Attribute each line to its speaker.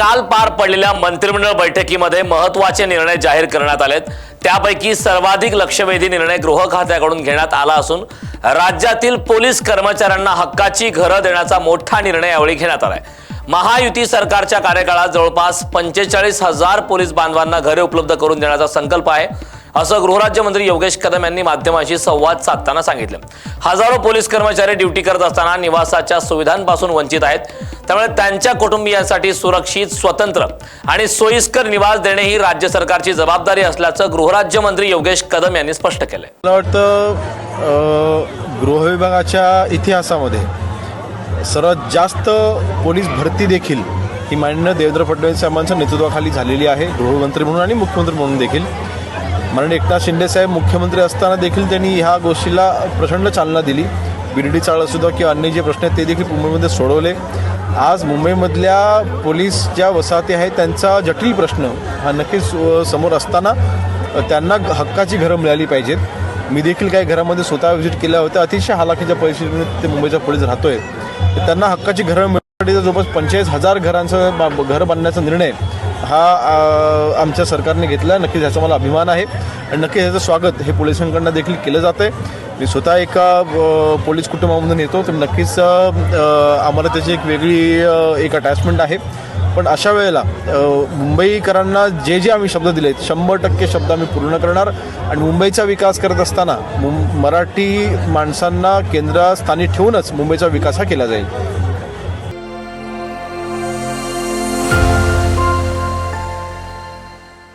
Speaker 1: काल पार पडलेल्या मंत्रिमंडळ बैठकीमध्ये महत्त्वाचे निर्णय जाहीर करण्यात आलेत. त्यापैकी सर्वाधिक लक्षवेधी निर्णय गृह खात्याकडून घेण्यात आला असून राज्यातील पोलीस कर्मचाऱ्यांना हक्काची घरं देण्याचा मोठा निर्णय यावेळी घेण्यात आलाय. महायुती सरकारच्या कार्यकाळात जवळपास पंचेचाळीस हजार पोलीस बांधवांना घरे उपलब्ध करून देण्याचा संकल्प आहे. असं गृहराज्यमंत्री योगेश कदम यांनी माध्यमांशी संवाद साधताना सांगितलं. हजारो पोलीस कर्मचारी ड्युटी करत असताना निवासाच्या सुविधांपासून वंचित आहेत. त्यामुळे त्यांच्या कुटुंबियांसाठी सुरक्षित स्वतंत्र आणि सोयीस्कर निवास देणे ही राज्य सरकारची जबाबदारी असल्याचं गृहराज्यमंत्री योगेश कदम यांनी स्पष्ट केलं
Speaker 2: मला वाटतं गृहविभागाच्या इतिहासामध्ये सर्वात जास्त पोलीस भरती देखील ही मान्य देवेंद्र फडणवीस साहेबांच्या नेतृत्वाखाली झालेली आहे. गृहमंत्री म्हणून आणि मुख्यमंत्री म्हणून देखील. माननीय एकनाथ शिंदे साहेब मुख्यमंत्री असताना देखील त्यांनी ह्या गोष्टीला प्रचंड चालना दिली. बिरडी चाळ असू द्या किंवा अन्य जे प्रश्न आहेत ते देखील मुंबईमध्ये सोडवले. आज मुंबईमधल्या पोलीस ज्या वसाहती आहेत त्यांचा जटिल प्रश्न हा नक्कीच समोर असताना त्यांना हक्काची घरं मिळाली पाहिजेत. मी देखील काही घरामध्ये स्वतः व्हिजिट केल्या होत्या. अतिशय हालाखीच्या परिस्थितीमध्ये ते मुंबईच्या पोलीस राहतोय. त्यांना हक्काची घरं मिळण्यासाठी जवळपास पंचेचाळीस हजार घरांचं घर बांधण्याचा निर्णय हा आमच्या सरकारने घेतला. नक्कीच ह्याचा मला अभिमान आहे. आणि नक्कीच ह्याचं स्वागत हे पोलिसांकडनं देखील केलं जातं आहे मी स्वतः एका पोलीस कुटुंबामधून येतो. तर नक्कीच आम्हाला त्याची एक वेगळी एक अटॅचमेंट आहे. पण अशा वेळेला मुंबईकरांना जे जे आम्ही शब्द दिलेत शंभर टक्के शब्द आम्ही पूर्ण करणार. आणि मुंबईचा विकास करत असताना मुं मराठी माणसांना केंद्रस्थानी ठेवूनच मुंबईचा विकास हा केला जाईल.